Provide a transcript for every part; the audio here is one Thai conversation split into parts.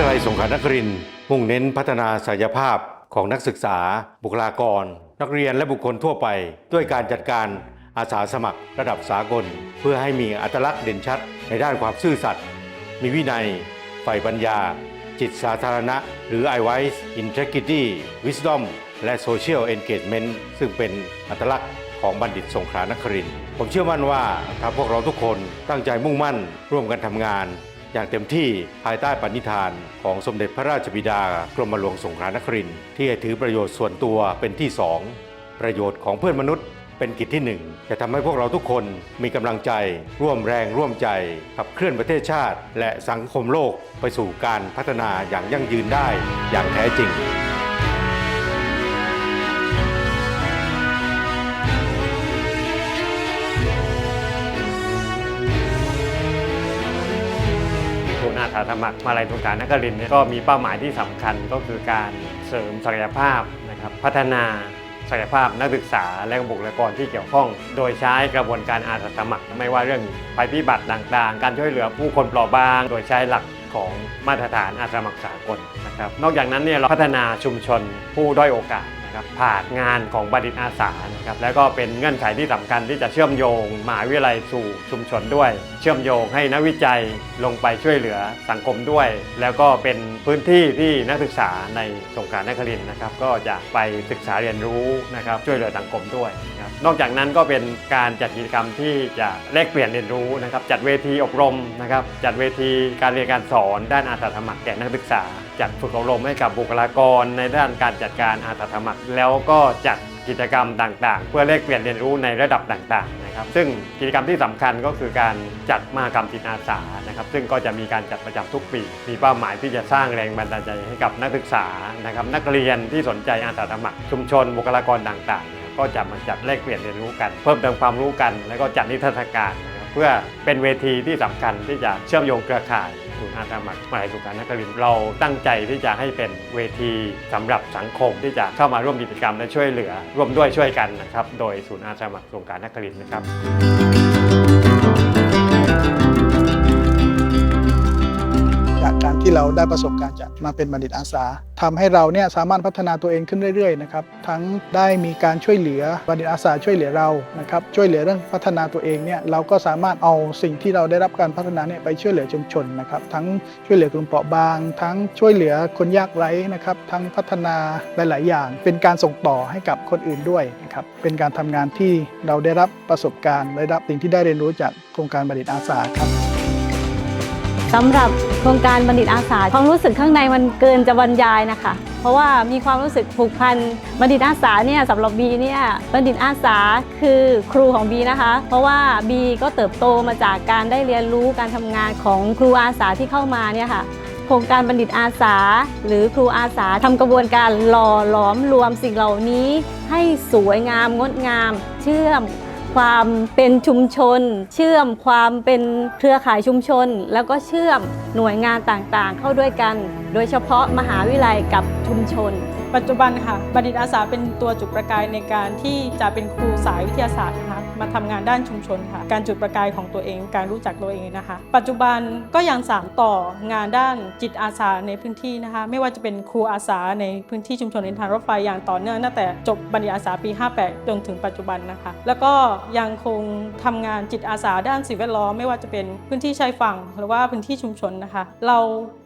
ทยาลัยสงขลานครินทร์มุ่งเน้นพัฒนาศักยภาพของนักศึกษา บุคลากร นักเรียนและบุคคลทั่วไป ด้วยการจัดการอาสาสมัครระดับสากล เพื่อให้มีอัตลักษณ์เด่นชัด ในด้านความซื่อสัตย์มีวินัยใฝ่ปัญญา จิตสาธารณะ หรือ i w i s e Integrity Wisdom และ Social Engagement ซึ่งเป็นอัตลักษณ์ของบัณฑิตสงขลานครินทร์ผมเชื่อมั่นว่าถ้าพวกเราทุกคนตั้งใจมุ่งมั่นร่วมกันทำงาน อย่างเต็มที่ภายใต้ปณิธานของสมเด็จพระราชบิดากรมหลวงสงขลานครินทร์ที่ให้ถือประโยชน์ส่วนตัวเป็นที่สองประโยชน์ของเพื่อนมนุษย์เป็นกิจที่หนึ่งจะทำให้พวกเราทุกคนมีกำลังใจ ร่วมแรงร่วมใจขับเคลื่อนประเทศชาติ และสังคมโลกไปสู่การพัฒนาอย่างยั่งยืนได้อย่างแท้จริงาสมัครมาลัยสงขลานครินทร์เนี่ยก็มีเป้าหมายที่สำคัญก็คือการเสริมศักยภาพนะครับพัฒนาศักยภาพนักศึกษาและบุคลากรที่เกี่ยวข้อง โดยใช้กระบวนการอาสาสมัคร ไม่ว่าเรื่องภัยพิบัติต่างๆ การช่วยเหลือผู้คนเปราะบาง โดยใช้หลักของมาตรฐานอาสาสมัครสากลนะครับ นอกจากนั้นเนี่ยเราพัฒนาชุมชนผู้ด้อยโอกาส นะครับผ่านงานของบัณฑิตอาสานะครับแล้วก็เป็นเงื่อนไขที่สำคัญที่จะเชื่อมโยงมหาวิทยาลัยสู่ชุมชนด้วย เชื่อมโยงให้นักวิจัยลงไปช่วยเหลือสังคมด้วย แล้วก็เป็นพื้นที่ที่นักศึกษาในสงขลานครินทร์นะครับก็จะไปศึกษาเรียนรู้นะครับช่วยเหลือสังคมด้วยนะครับนอกจากนั้นก็เป็นการจัดกิจกรรมที่จะแลกเปลี่ยนเรียนรู้นะครับจัดเวทีอบรมนะครับจัดเวทีการเรียนการสอนด้านอาสาสมัครแก่นักศึกษา จัดฝึกอบรมให้กับบุคลากรในด้านการจัดการอาสาสมัครแล้วก็จัดกิจกรรมต่างๆ เพื่อแลกเปลี่ยนเรียนรู้ในระดับต่างๆนะครับ ซึ่งกิจกรรมที่สำคัญก็คือการจัดมหกรรมจิตอาสานะครับ ซึ่งก็จะมีการจัดประจำทุกปี มีเป้าหมายที่จะสร้างแรงบันดาลใจให้กับนักศึกษานะครับ นักเรียนที่สนใจอาสาสมัคร ชุมชนบุคลากรต่างๆ ก็จะมาจัดแลกเปลี่ยนเรียนรู้กัน เพิ่มเติมความรู้กัน แล้วก็จัดนิทรรศการนะครับเพื่อเป็นเวทีที่สำคัญที่จะเชื่อมโยงเครือข่าย ศูนย์อาสาสมัครมหาวิทยาลัยสุการนครินทร์เราตั้งใจที่จะให้เป็นเวทีสำหรับสังคมที่จะเข้ามาร่วมกิจกรรมและช่วยเหลือ ร่วมด้วยช่วยกันนะครับ โดยศูนย์อาสาสมัครสงขลานครินทร์นะครับ ที่เราได้ประสบการณ์จากมาเป็นบัณฑิตอาสาทำให้เราเนี่ยสามารถพัฒนาตัวเองขึ้นเรื่อยๆนะครับทั้งได้มีการช่วยเหลือบัณฑิตอาสาช่วยเหลือเรานะครับช่วยเหลือเรื่องพัฒนาตัวเองเนี่ยเราก็สามารถเอาสิ่งที่เราได้รับการพัฒนาเนี่ยไปช่วยเหลือชุมชนนะครับทั้งช่วยเหลือกลุ่มเปราะบาง ทั้งช่วยเหลือคนยากไร้นะครับทั้งพัฒนาหลาย ๆ อย่าง เป็นการส่งต่อให้กับคนอื่นด้วยนะครับเป็นการทำงานที่เราได้รับประสบการณ์ได้รับสิ่งที่ได้เรียนรู้จากโครงการบัณฑิตอาสาครับ สำหรับโครงการบัณฑิตอาสาความรู้สึกข้างในมันเกินจะบรรยายนะคะ เพราะว่ามีความรู้สึกผูกพันบัณฑิตอาสาเนี่ยสำหรับบีเนี่ยบัณฑิตอาสาคือครูของบีนะคะ เพราะว่าบีก็เติบโตมาจากการได้เรียนรู้การทำงานของครูอาสาที่เข้ามาเนี่ยค่ะโครงการบัณฑิตอาสา หรือครูอาสาทำกระบวนการหล่อหลอมรวมสิ่งเหล่านี้ ให้สวยงามงดงาม เชื่อม ความเป็นชุมชน เชื่อมความเป็นเครือข่ายชุมชน แล้วก็เชื่อมหน่วยงานต่างๆ เข้าด้วยกัน โดยเฉพาะมหาวิทยาลัยกับชุมชน ปัจจุบันค่ะบัณฑิตอาสาเป็นตัวจุดประกายในการที่จะเป็นครูสายวิทยาศาสตร์นะคะ มาทำงานด้านชุมชนค่ะ การจุดประกายของตัวเอง การรู้จักตัวเองนะคะ ปัจจุบันก็ยังสานต่องานด้านจิตอาสาในพื้นที่นะคะ ไม่ว่าจะเป็นครูอาสาในพื้นที่ชุมชนในทางรถไฟอย่างต่อเนื่องตั้งแต่จบบัณฑิตอาสาปี 58 จนถึงปัจจุบันนะคะ แล้วก็ยังคงทำงานจิตอาสาด้านสิ่งแวดล้อมไม่ว่าจะเป็นพื้นที่ชายฝั่งหรือว่าพื้นที่ชุมชนนะคะ เรา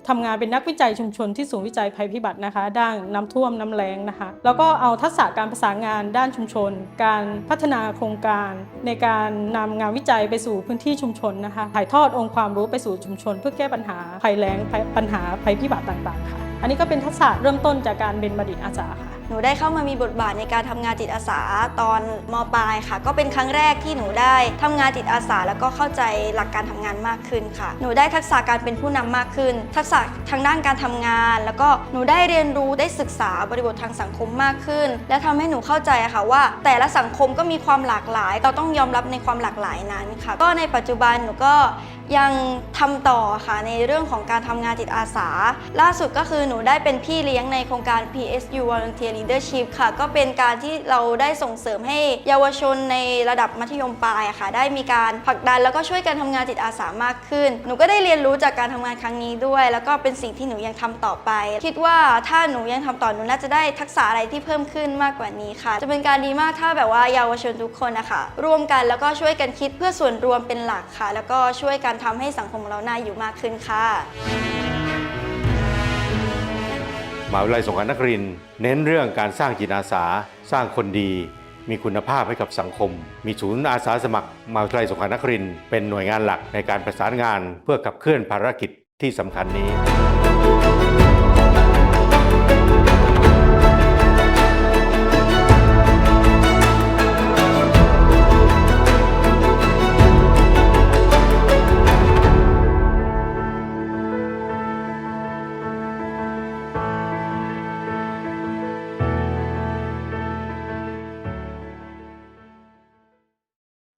ทำงานเป็นนักวิจัยชุมชนที่ศูนย์วิจัยภัยพิบัตินะคะ ด้านน้ำท่วมน้ำแรงนะคะ แล้วก็เอาทักษะการประสานงานด้านชุมชน การพัฒนาโครงการในการนำงานวิจัยไปสู่พื้นที่ชุมชนนะคะถ่ายทอดองค์ความรู้ไปสู่ชุมชน เพื่อแก้ปัญหาภัยแล้งปัญหาภัยพิบัติต่างๆค่ะ อันนี้ก็เป็นทักษะเริ่มต้นจากการเป็นบัณฑิตอาสาค่ะ หนูได้เข้ามามีบทบาทในการทำงานจิตอาสาตอนมปลายค่ะ ก็เป็นครั้งแรกที่หนูได้ทำงานจิตอาสา แล้วก็เข้าใจหลักการทำงานมากขึ้นค่ะ หนูได้ทักษะการเป็นผู้นำมากขึ้น ทักษะทางด้านการทำงาน แล้วก็หนูได้เรียนรู้ได้ศึกษาบริบททางสังคมมากขึ้น และทำให้หนูเข้าใจค่ะว่า แต่ละสังคมก็มีความหลากหลาย เราต้องยอมรับในความหลากหลายนั้นค่ะ ก็ในปัจจุบันหนูก็ยังทำต่อค่ะในเรื่องของการทำงานจิตอาสา ล่าสุดก็คือหนูได้เป็นพี่เลี้ยงในโครงการ PSU Volunteer Leadership ค่ะ ก็เป็นการที่เราได้ส่งเสริมให้เยาวชนในระดับมัธยมปลายค่ะ ได้มีการผลักดันแล้วก็ช่วยกันทำงานจิตอาสามากขึ้น หนูก็ได้เรียนรู้จากการทำงานครั้งนี้ด้วย แล้วก็เป็นสิ่งที่หนูยังทำต่อไป คิดว่าถ้าหนูยังทำต่อหนูน่าจะได้ทักษะอะไรที่เพิ่มขึ้นมากกว่านี้ค่ะ จะเป็นการดีมากถ้าแบบว่าเยาวชนทุกคนนะคะร่วมกันแล้วก็ช่วยกันคิดเพื่อส่วนรวมเป็นหลักค่ะ แล้วก็ช่วยกันทำให้สังคมเราน่าอยู่มากขึ้นค่ะ มหาวิทยาลัยสงขลานครินทร์เน้นเรื่องการสร้างจิตอาสา สร้างคนดี มีคุณภาพให้กับสังคม มีศูนย์อาสาสมัครมหาวิทยาลัยสงขลานครินทร์เป็นหน่วยงานหลักในการประสานงานเพื่อขับเคลื่อนภารกิจที่สำคัญนี้